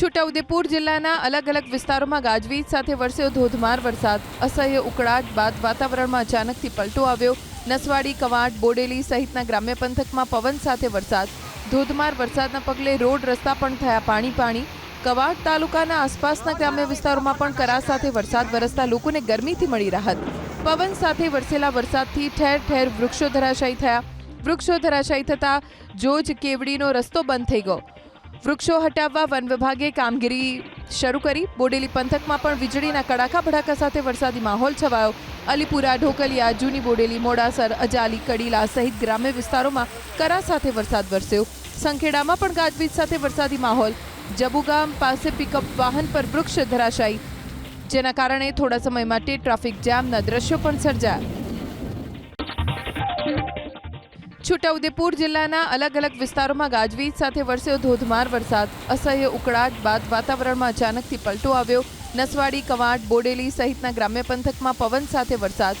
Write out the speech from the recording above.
છોટાઉદેપુર જિલ્લાના અલગ અલગ વિસ્તારોમાં ગાજવીજ સાથે વરસ્યો ધોધમાર વરસાદ. અસહ્ય ઉકળાટ બાદ વાતાવરણમાં અચાનકથી પલટો આવ્યો. નસવાડી, કવાંટ, બોડેલી સહિતના ગ્રામ્ય પંથકમાં પવન સાથે વરસાદ. ધોધમાર વરસાદના પગલે રોડ રસ્તા પણ થયા પાણી પાણી. કવાંટ તાલુકાના આસપાસના ગ્રામ્ય વિસ્તારોમાં પણ કરા સાથે વરસાદ વરસતા લોકોને ગરમીથી મળી રાહત. પવન સાથે વરસેલા વરસાદથી ઠેર ઠેર વૃક્ષો ધરાશાયી થયા. વૃક્ષો ધરાશાયી થતાં જોજ કેવડીનો રસ્તો બંધ થઈ ગયો. વૃક્ષો હટાવવા વન વિભાગે કામગીરી શરૂ કરી. બોડેલી પંથકમાં પણ વીજળીના કડાકા ભડાકા સાથે વરસાદી માહોલ છવાયો. અલીપુરા, ઢોકલિયા, જૂની બોડેલી, મોડાસર, અજાલી, કડીલા સહિત ગ્રામ્ય વિસ્તારોમાં કરા સાથે વરસાદ વરસ્યો. સંખેડામાં પણ ગાજવીજ સાથે વરસાદી માહોલ. જબુગામ પાસે પિકઅપ વાહન પર વૃક્ષ ધરાશાયી. જેના કારણે થોડા સમય માટે ટ્રાફિક જામના દ્રશ્યો પણ સર્જાયા. છોટાઉદેપુર જિલ્લાના અલગ અલગ વિસ્તારોમાં ગાજવીજ સાથે વરસ્યો ધોધમાર વરસાદ. અસહ્ય ઉકળાટ બાદ વાતાવરણમાં અચાનકથી પલટો આવ્યો. નસવાડી, કવાંટ, બોડેલી સહિતના ગ્રામ્ય પંથકમાં પવન સાથે વરસાદ.